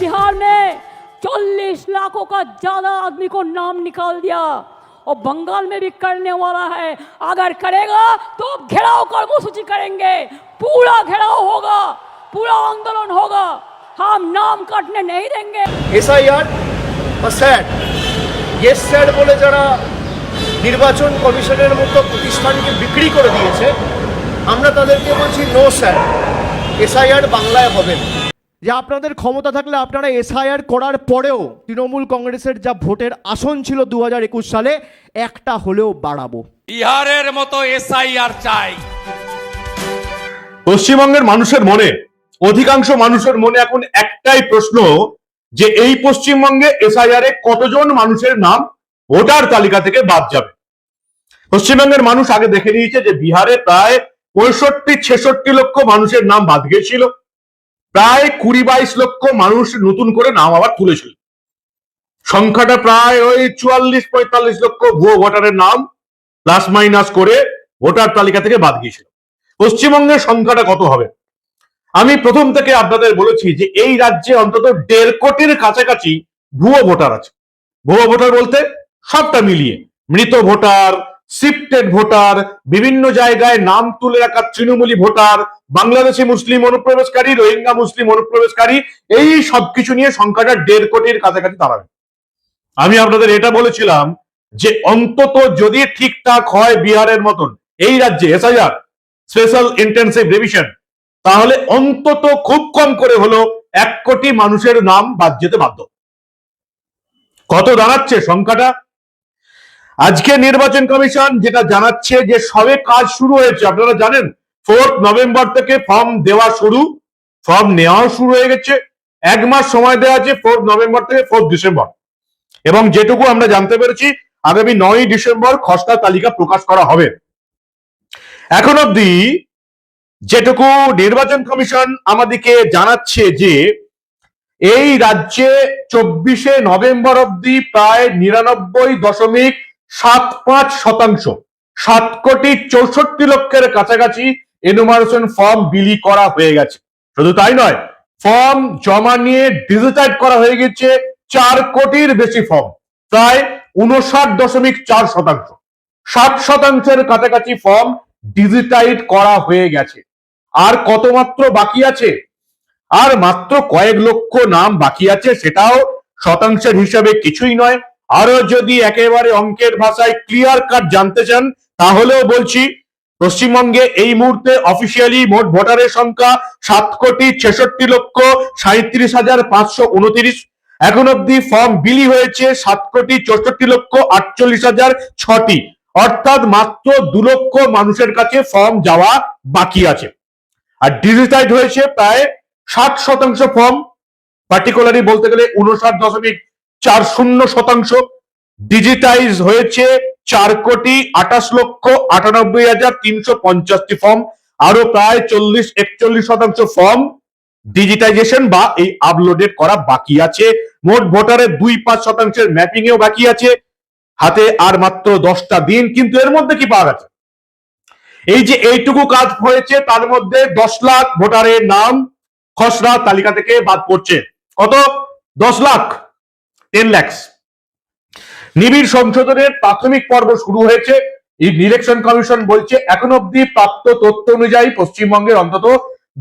बिहार में चालीस लाखों का ज्यादा आदमी को नाम निकाल दिया और बंगाल में भी करने वाला है अगर करेगा तो घेराव कर्मसूची करेंगे पूरा घेराव होगा पूरा आंदोलन होगा हम नाम काटने नहीं देंगे এসআইআর বা স্যাড ইয়েস স্যাড বলে যারা নির্বাচন কমিশনের মতো প্রতিষ্ঠানকে বিক্রি করে দিয়েছে আমরা তাদেরকে বলছি নো স্যাড এসআইআর বাংলায় হবে না যে আপনাদের ক্ষমতা থাকলে আপনারা এসআইআর করার পরেও তৃণমূল কংগ্রেসের যা ভোটের আসন ছিল দু হাজার একুশ সালে একটা হলেও বাড়াবো। বিহারের মতো এসআইআর চাই। পশ্চিমবঙ্গের মানুষের মনে অধিকাংশ মানুষের মনে এখন একটাই প্রশ্ন যে এই পশ্চিমবঙ্গে এসআইআর এ কতজন মানুষের নাম ভোটার তালিকা থেকে বাদ যাবে? পশ্চিমবঙ্গের মানুষ আগে দেখে নিয়েছে যে বিহারে প্রায় পঁয়ষট্টি ছেষট্টি লক্ষ মানুষের নাম বাদ গিয়েছিল প্রায় কুড়ি বাইশ লক্ষ মানুষ নতুন করে নাম আবার তুলেছিল। সংখ্যাটা প্রায় ওই চুয়াল্লিশ পঁয়তাল্লিশ লক্ষ ভুয়ো ভোটারের নাম প্লাস মাইনাস করে ভোটার তালিকা থেকে বাদ গিয়েছিল। পশ্চিমবঙ্গের সংখ্যাটা কত হবে? আমি প্রথম থেকে আপনাদের বলেছি যে এই রাজ্যে অন্তত দেড় কোটির কাছাকাছি ভুয়ো ভোটার আছে। ভুয়ো ভোটার বলতে সবটা মিলিয়ে মৃত ভোটার শিফটেড ভোটার বিভিন্ন জায়গায় নাম তুলে রাখা তৃণমূলী ভোটার বাংলাদেশি মুসলিম অনুপ্রবেশকারী, রোহিঙ্গা মুসলিম অনুপ্রবেশকারী, এই সবকিছু নিয়ে সংখ্যাটা দেড় কোটির কাছাকাছি দাঁড়াবে। আমি আপনাদের এটা বলেছিলাম যে অন্তত যদি ঠিকঠাক হয় বিহারের মতন, এই রাজ্যে এসআইআর স্পেশাল ইন্টেন্সিভ রিভিশন তাহলে অন্তত খুব কম করে হলো এক কোটি মানুষের নাম বাদ যেতে বাধ্য। কত দাঁড়াচ্ছে সংখ্যাটা? আজকে নির্বাচন কমিশন যেটা জানাচ্ছে যে সবে কাজ শুরু হয়েছে, আপনারা জানেন ফোর্থ নভেম্বর থেকে ফর্ম দেওয়া শুরু ফর্ম নেওয়াও শুরু হয়ে গেছে, এক মাস সময় দেওয়া আছে ফোর্থ নভেম্বর থেকে ফোর্থ ডিসেম্বর এবং যেটুকু আমরা জানতে পেরেছি, আগামী নয় ডিসেম্বর খসড়া তালিকা প্রকাশ করা হবে। এখন অব্দি যেটুকু নির্বাচন কমিশন আমাদেরকে জানাচ্ছে যে, এই রাজ্যে চব্বিশে নভেম্বর অব্দি প্রায় নিরানব্বই দশমিক সাত পাঁচ শতাংশ। সাত কোটি চৌষট্টি লক্ষের কাছাকাছি এনুমারেশন ফর্ম বিলি করা হয়ে গেছে। শুধু তাই নয় ফর্ম জমা নিয়ে ডিজিটাইড করা হয়ে গেছে চার কোটির বেশি ফর্ম প্রায় উনষাট দশমিক চার শতাংশ। ষাট শতাংশের কাছাকাছি ফর্ম ডিজিটাইড করা হয়ে গেছে। আর কত মাত্র বাকি আছে? আর মাত্র কয়েক লক্ষ নাম বাকি আছে, সেটাও শতাংশের হিসাবে কিছুই নয়। আরও যদি একেবারে অঙ্কের ভাষায় ক্লিয়ার কাট জানতে চান, তাহলেও বলছি, পশ্চিমবঙ্গে এই মুহূর্তে অফিসিয়ালি মোট ভোটারের সংখ্যা সাত কোটি ছেষট্টি লক্ষ সাঁত্রিশ হাজার পাঁচশো উনত্রিশ। এখন অব্দি ফর্ম বিলি হয়েছে সাত কোটি চৌষট্টি লক্ষ আটচল্লিশ হাজার ছটি। অর্থাৎ মাত্র দু লক্ষ মানুষের কাছে ফর্ম যাওয়া বাকি আছে। আর ডিজিটাইড হয়েছে প্রায় ষাট শতাংশ ফর্ম পার্টিকুলারলি বলতে গেলে উনষাট দশমিক চার শূন্য শতাংশ ডিজিটাইজ হয়েছে চার কোটি আঠাশ লক্ষ আটানব্বই হাজার তিনশো পঞ্চাশটি ফর্ম আরও প্রায় চল্লিশ একচল্লিশ শতাংশ ফর্ম ডিজিটাইজেশন বা এই আপলোডেড করা বাকি আছে। মোট ভোটারের দুই পাঁচ শতাংশের ম্যাপিং এও বাকি আছে। হাতে আর মাত্র দশটা দিন, কিন্তু এর মধ্যে কি পাওয়া গেছে? এই যে এইটুকু কাজ হয়েছে, তার মধ্যে দশ লাখ ভোটারের নাম খসড়া তালিকা থেকে বাদ পড়ছে। কত? দশ লাখ। টেন ল্যাক্স নিবিড় সংশোধনের প্রাথমিক পর্ব শুরু হয়েছে। ইলেকশন কমিশন বলছে, এখন অব্দি প্রাপ্ত তথ্য অনুযায়ী পশ্চিমবঙ্গের অন্তত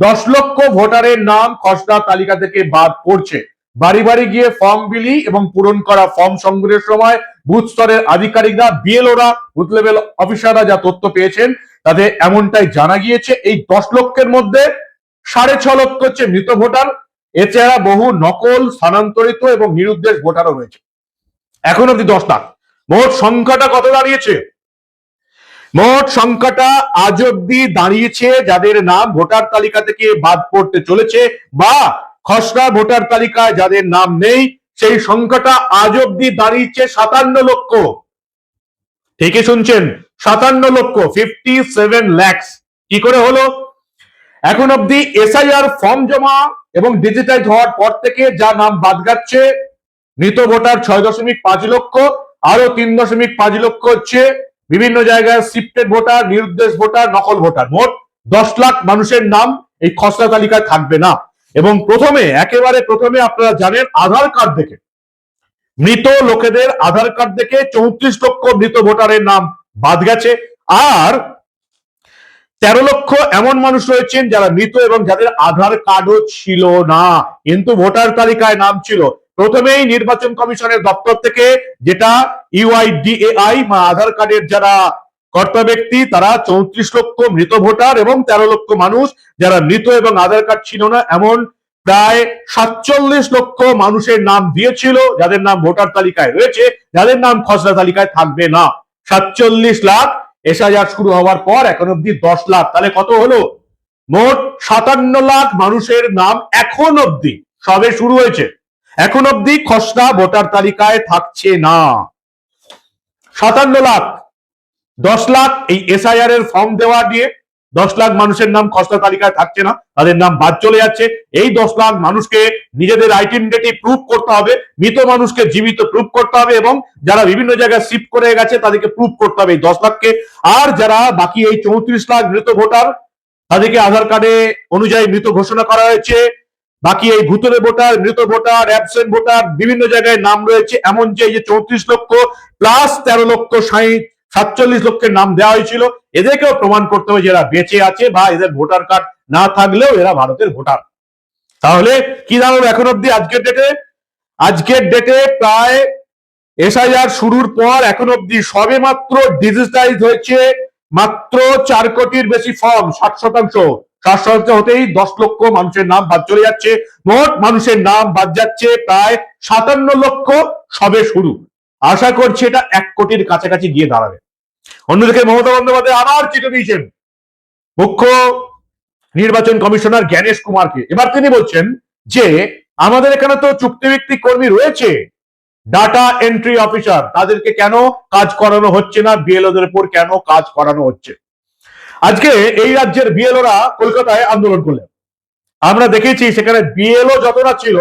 দশ লক্ষ ভোটারের নাম খসড়া তালিকা থেকে বাদ পড়ছে। বাড়ি বাড়ি গিয়ে ফর্ম বিলি এবং পূরণ করা ফর্ম সংগ্রহের সময় বুথ স্তরের আধিকারিকরা বিএলওরা বুথ লেভেল অফিসাররা যা তথ্য পেয়েছেন, তাতে এমনটাই জানা গিয়েছে। এই দশ লক্ষের মধ্যে সাড়ে ছ লক্ষ হচ্ছে মৃত ভোটার এছাড়া বহু নকল, স্থানান্তরিত এবং নিরুদ্দেশ ভোটারও রয়েছে। এখন অব্দি দশ লাখ। মোট সংখ্যাটা কত দাঁড়িয়েছে? মোট সংখ্যাটা আজ অব্দি দাঁড়িয়েছে যাদের নাম ভোটার তালিকা থেকে বাদ পড়তে চলেছে বা খসড়া ভোটার তালিকায় যাদের নাম নেই, সেই সংখ্যাটা আজ অব্দি দাঁড়িয়েছে সাতান্ন লক্ষ। ঠিকই শুনছেন, সাতান্ন লক্ষ ফিফটি সেভেন ল্যাক্স কি করে হলো? এখন অব্দি এসআইআর ফর্ম জমা এবং ডিজিটাইজ হওয়ার পর থেকে যা নাম বাদ যাচ্ছে মৃত ভোটার ছয় দশমিক পাঁচ লক্ষ আরও তিন দশমিক পাঁচ লক্ষ হচ্ছে বিভিন্ন জায়গায় শিফটেড ভোটার, নিরুদ্দেশ ভোটার, নকল ভোটার। মোট দশ লাখ মানুষের নাম এই খসড়া তালিকায় থাকবে না। এবং প্রথমে, একেবারে প্রথমে আপনারা জানেন আধার কার্ড দেখে। মৃত লোকেদের আধার কার্ড দেখে চৌত্রিশ লক্ষ মৃত ভোটারের নাম বাদ গেছে। আর তেরো লক্ষ এমন মানুষ রয়েছেন যারা মৃত এবং যাদের আধার কার্ডও ছিল না। কিন্তু ভোটার তালিকায় নাম ছিল। প্রথমেই নির্বাচন কমিশনের দপ্তর থেকে যেটা ইউআইডিএআই বা আধার কার্ডের যারা কর্তা ব্যক্তি, তারা চৌত্রিশ লক্ষ মৃত ভোটার এবং তেরো লক্ষ মানুষ যারা মৃত এবং আধার কার্ড ছিল না, এমন প্রায় সাতচল্লিশ লক্ষ মানুষের নাম দিয়েছিল, যাদের নাম ভোটার তালিকায় রয়েছে, যাদের নাম খসড়া তালিকায় থাকবে না। সাতচল্লিশ লাখ এসআইআর শুরু হওয়ার পর এখন অব্দি দশ লাখ। তাহলে কত হলো? মোট সাতান্ন লাখ মানুষের নাম এখন অব্দি সবে শুরু হয়েছে। এখন অব্দি খসড়া ভোটার তালিকায় থাকছে না। সাতান্ন লাখ, দশ লাখ এই এসআইআর এর ফর্ম দেওয়া দিয়ে দশ লাখ মানুষের নাম খসড়া তালিকায় থাকছে না, তাদের নাম বাদ চলে যাচ্ছে। এই দশ লাখ মানুষকে নিজেদের আইডেন্টিটি প্রুভ করতে হবে, মৃত মানুষকে জীবিত প্রুভ করতে হবে এবং যারা বিভিন্ন জায়গায় শিফট করে গেছে তাদেরকে প্রুভ করতে হবে এই দশ লাখকে। আর যারা বাকি এই চৌত্রিশ লাখ মৃত ভোটার, তাদেরকে আধার কার্ডে অনুযায়ী মৃত ঘোষণা করা হয়েছে। বাকি এই ভূতরে ভোটার, মৃত ভোটার অ্যাবসেন্ট ভোটার, বিভিন্ন জায়গায় নাম রয়েছে। এমন যে এই যে চৌত্রিশ লক্ষ প্লাস তেরো লক্ষ ষাট সাতচল্লিশ লক্ষের নাম দেওয়া হয়েছিল। এদেরকেও প্রমাণ করতে হবে যে এরা বেঁচে আছে বা এদের ভোটার কার্ড না থাকলেও এরা ভারতের ভোটার। তাহলে কি দাঁড়াল এখন অব্দি আজকের ডেটে আজকের ডেটে প্রায় এসআইআর শুরুর পর এখন অব্দি সবে মাত্র ডিজিটাইজ হয়েছে মাত্র চার কোটির বেশি ফর্ম ষাট শতাংশ। ষাট শতাংশ হতেই দশ লক্ষ মানুষের নাম বাদ চলে যাচ্ছে। মোট মানুষের নাম বাদ যাচ্ছে প্রায় সাতান্ন লক্ষ সবে শুরু। আশা করছি এটা এক কোটির কাছাকাছি গিয়ে দাঁড়াবে। অন্যদিকে মমতা বন্দ্যোপাধ্যায় আবার চিঠি দিয়েছেন। মুখ্য নির্বাচন কমিশনার জ্ঞানেশ কুমারকে। এবার তিনি বলছেন যে, আমাদের এখানে তো চুক্তিভিত্তিক কর্মী রয়েছে। ডাটা এন্ট্রি অফিসার তাদেরকে কেন কাজ করানো হচ্ছে না? বিএলওদের উপর কেন কাজ করানো হচ্ছে? আজকে এই রাজ্যের বিএলওরা কলকাতায় আন্দোলন করলেন। আমরা দেখেছি সেখানে বিএলও যতটা ছিল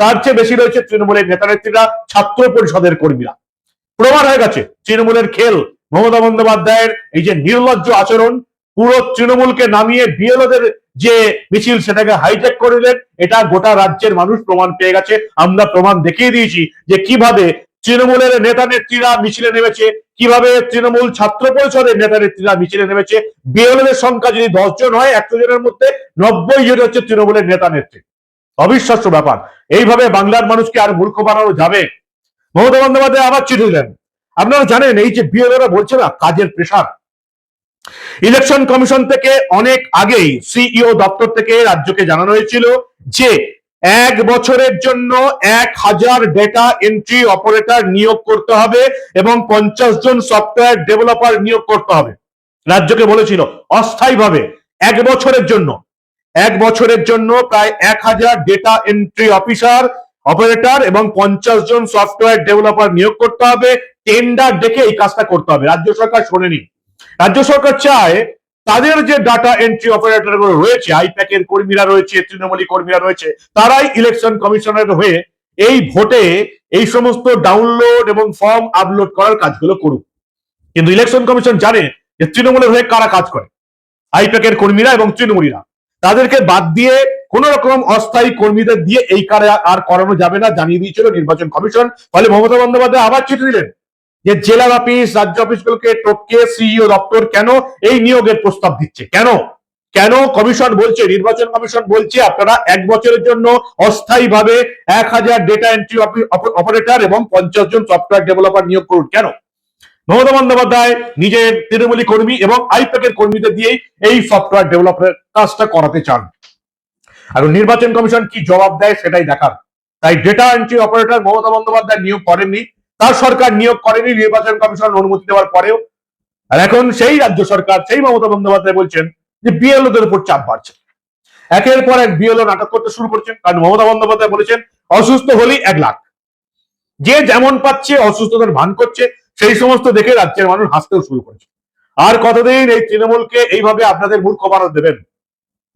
তার চেয়ে বেশি রয়েছে তৃণমূলের নেতা নেত্রীরা, ছাত্র পরিষদের কর্মীরা। প্রমাণ হয়ে গেছে, তৃণমূলের খেল, মমতা বন্দ্যোপাধ্যায়ের এই যে নির্লজ্জ আচরণ, পুরো তৃণমূলকে নামিয়ে বিএলওদের যে মিছিল সেটাকে হাইজ্যাক করে দিলেন এটা গোটা রাজ্যের মানুষ প্রমাণ পেয়ে গেছে। আমরা প্রমাণ দেখিয়ে দিয়েছি যে কীভাবে তৃণমূলের নেতা নেত্রীরা মিছিলে নেমেছে, কীভাবে তৃণমূল ছাত্র পরিষদের নেতা নেত্রীরা মিছিলে নেমেছে। বিএলওদের সংখ্যা যদি দশ জন হয়, একশো জনের মধ্যে নব্বই জন হচ্ছে তৃণমূলের নেতা নেত্রী। অবিশ্বাস্য ব্যাপার। এইভাবে বাংলার মানুষকে আর মূর্খ বানানো যাবে? মমতা বন্দ্যোপাধ্যায় আবার চিঠি দিলেন। আপনারা জানেন, এই যে বিএলওরা বলছে না, কাজের প্রেশার ইলেকশন কমিশন থেকে অনেক আগেই সিইও দপ্তর থেকে রাজ্যকে জানানো হয়েছিল যে এক বছরের জন্য এক হাজার ডেটা এন্ট্রি অপারেটর নিয়োগ করতে হবে এবং পঞ্চাশ জন সফটওয়্যার ডেভেলপার নিয়োগ করতে হবে। রাজ্যকে বলেছিল, অস্থায়ীভাবে এক বছরের জন্য। এক বছরের জন্য প্রায় এক হাজার ডেটা এন্ট্রি অফিসার অপারেটর এবং পঞ্চাশ জন সফটওয়্যার ডেভেলপার নিয়োগ করতে হবে। টেন্ডার ডেকে এই কাজটা করতে হবে। রাজ্য সরকার শোনেনি। রাজ্য সরকার চায় তাদের যে ডাটা এন্ট্রি অপারেটরগুলো রয়েছে আইপ্যাকের কর্মীরা রয়েছে, তৃণমূলী কর্মীরা রয়েছে, তারাই ইলেকশন কমিশনের হয়ে এই ভোটে এই সমস্ত ডাউনলোড এবং ফর্ম আপলোড করার কাজগুলো করুক। কিন্তু ইলেকশন কমিশন জানে যে তৃণমূলের হয়ে কারা কাজ করে। আইপ্যাকের কর্মীরা এবং তৃণমূলীরা। তাদেরকে বাদ দিয়ে কোন রকম অস্থায়ী কর্মীদের দিয়ে এই কারে আর করানো যাবে না জানিয়ে দিয়েছিল নির্বাচন কমিশন। ফলে মমতা বন্দ্যোপাধ্যায় আবার চিঠি দিলেন যে জেলার অফিস, রাজ্য অফিসগুলোকে টপকে সিইও দপ্তর কেন এই নিয়োগের প্রস্তাব দিচ্ছে? কেন? কেন কমিশন বলছে, নির্বাচন কমিশন বলছে আপনারা এক বছরের জন্য অস্থায়ী ভাবে এক হাজার ডেটা এন্ট্রি অপারেটর এবং পঞ্চাশ জন সফটওয়্যার ডেভেলপার নিয়োগ করুন। কেন? মমতা বন্দ্যোপাধ্যায় নিজের তৃণমূলী কর্মী এবং আইপ্যাকের কর্মীদের দিয়েই এই সফটওয়্যার ডেভেলপের কাজটা করাতে চান। আর নির্বাচন কমিশন কি জবাব দেয় সেটাই দেখার। তাই data entry operator Mamata Bandyopadhyay নিয়োগ করেননি, তার সরকার নিয়োগ করেনি, নির্বাচন কমিশন অনুমতি দেওয়ার পরেও। আর এখন সেই রাজ্য সরকার, সেই মমতা বন্দ্যোপাধ্যায় বলছেন যে বিএলওদের উপর চাপ বাড়ছে। একের পর এক বিএলও নাটক করতে শুরু করছেন, কারণ মমতা বন্দ্যোপাধ্যায় বলেছেন, অসুস্থ হলেই এক লাখ। যে যেমন পাচ্ছে, অসুস্থতার ভান করছে সেই সমস্ত দেখে রাজ্যের মানুষ হাসতেও শুরু করেছে। আর কতদিন এই তৃণমূলকে এইভাবে আপনাদের মূর্খ বানাতে দেবেন?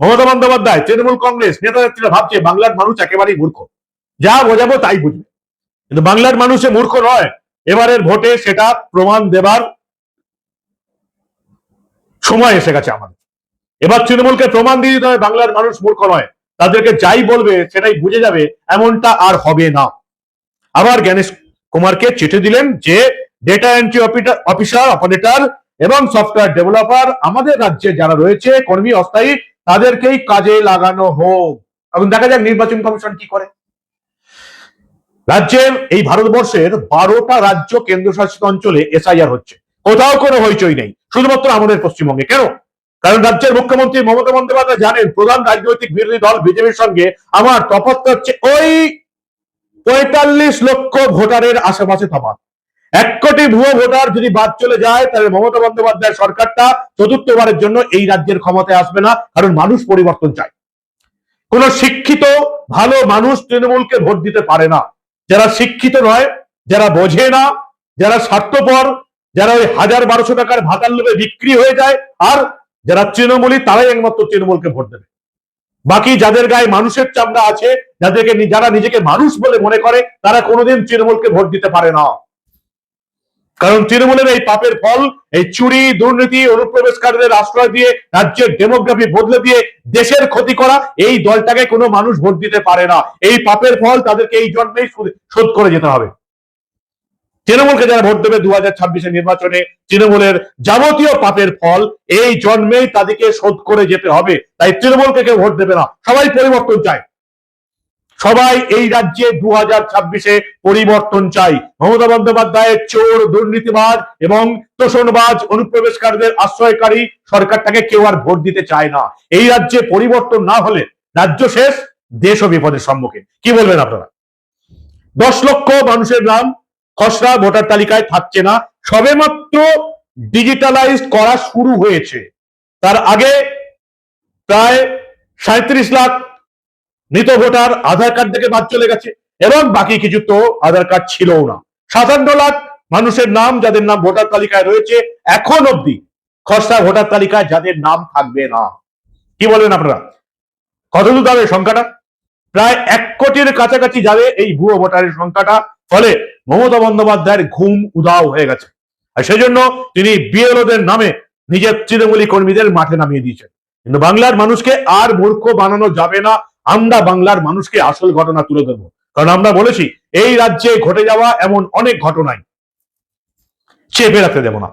মমতা বন্দ্যোপাধ্যায়, তৃণমূল কংগ্রেস, নেতা নেত্রীরা ভাবছে বাংলার মানুষ একেবারেই মূর্খ। যা বোঝাবো তাই বুঝবে। কিন্তু বাংলার মানুষে মূর্খ নয়, এবারের ভোটে সেটা প্রমাণ দেবার সময় এসে গেছে আমাদের। এবার তৃণমূলকে প্রমাণ দিয়ে দিতে হবে বাংলার মানুষ মূর্খ নয়। তাদেরকে যাই বলবে সেটাই বুঝে যাবে, এমনটা আর হবে না। আবার জ্ঞানেশ কুমারকে চিঠি দিলেন যে ডেটা এন্ট্রি অফিসার অপারেটর এবং সফটওয়্যার ডেভেলপার আমাদের রাজ্যে যারা রয়েছে, কর্মী, অস্থায়ী, তাদেরকেই কাজে লাগানো হোক। এবং দেখা যাক নির্বাচন কমিশন কি করে। রাজ্যের এই ভারতবর্ষের বারোটা রাজ্য কেন্দ্রশাসিত অঞ্চলে এসআইআর হচ্ছে। কোথাও কোনো হইচই নেই, শুধুমাত্র আমাদের পশ্চিমবঙ্গে। কেন? কারণ রাজ্যের মুখ্যমন্ত্রী মমতা বন্দ্যোপাধ্যায় জানেন, প্রধান রাজনৈতিক বিরোধী দল বিজেপির সঙ্গে আমার তফাৎ হচ্ছে ওই পঁয়তাল্লিশ লক্ষ ভোটারের আশেপাশে তফাৎ। এক কোটি ভুয়ো ভোটার যদি বাদ চলে যায়, তাহলে মমতা বন্দ্যোপাধ্যায় সরকারটা চতুর্থবারের জন্য এই রাজ্যের ক্ষমতায় আসবে না, কারণ মানুষ পরিবর্তন চায়। কোন শিক্ষিত, ভালো মানুষ তৃণমূলকে ভোট দিতে পারে না। যারা শিক্ষিত নয়, যারা বোঝে না, যারা স্বার্থপর, যারা ওই হাজার বারোশো টাকার ভাতার লোভে বিক্রি হয়ে যায়, আর যারা তৃণমূলী তারাই একমাত্র তৃণমূলকে ভোট দেবে। বাকি যাদের গায়ে মানুষের চামড়া আছে, যাদেরকে যারা নিজেকে মানুষ বলে মনে করে, তারা কোনোদিন তৃণমূলকে ভোট দিতে পারে না। কারণ তৃণমূলের এই পাপের ফল, এই চুরি, দুর্নীতি, অনুপ্রবেশকারীদের আশ্রয় দিয়ে রাজ্যের ডেমোগ্রাফি বদলে দিয়ে দেশের ক্ষতি করা, এই দলটাকে কোনো মানুষ ভোট দিতে পারে না। এই পাপের ফল তাদেরকে এই জন্মেই শোধ- করে যেতে হবে। তৃণমূলকে যারা ভোট দেবে দু হাজার ছাব্বিশের নির্বাচনে, তৃণমূলের যাবতীয় পাপের ফল এই জন্মেই তাদেরকে শোধ করে যেতে হবে। তাই তৃণমূলকে কেউ ভোট দেবে না। সবাই পরিবর্তন চায়। সবাই এই রাজ্যে দু হাজার ছাব্বিশে পরিবর্তন চাই। মমতা বন্দ্যোপাধ্যায়ের চোর, দুর্নীতিবাজ এবং তোষণবাজ অনুপ্রবেশকারীদের আশ্রয়কারী সরকারটাকে কেউ আর ভোট দিতে চায় না। এই রাজ্যে পরিবর্তন না হলে রাজ্য শেষ দেশও বিপদের সম্মুখীন। কি বলবেন আপনারা? দশ লক্ষ মানুষের নাম খসড়া ভোটার তালিকায় থাকছে না। সবেমাত্র ডিজিটালাইজড করা শুরু হয়েছে। তার আগে প্রায় সাঁত্রিশ লাখ মৃত ভোটার আধার কার্ড থেকে বাদ চলে গেছে, এবং বাকি কিছু তো আধার কার্ড ছিলও না। সাতান্ন লাখ মানুষের নাম যাদের নাম ভোটার তালিকায় রয়েছে, এখন অবধি খসড়া ভোটার তালিকায় যাদের নাম থাকবে না। কি বলবেন আপনারা? কত দূর যাবে সংখ্যাটা? প্রায় এক কোটির কাছাকাছি যাবে এই ভুয়ো ভোটারের সংখ্যাটা, ফলে মমতা বন্দ্যোপাধ্যায়ের ঘুম উদাও হয়ে গেছে। আর সেজন্য তিনি বিএলওদের নামে নিজের তৃণমূলী কর্মীদের মাঠে নামিয়ে দিয়েছেন। কিন্তু বাংলার মানুষকে আর মূর্খ বানানো যাবে না আমরা বাংলার মানুষকে আসল ঘটনা তুলে ধরবো। কারণ আমরা বলেছি, এই রাজ্যে ঘটে যাওয়া এমন অনেক ঘটনাই। চেপে রাখতে দেব না।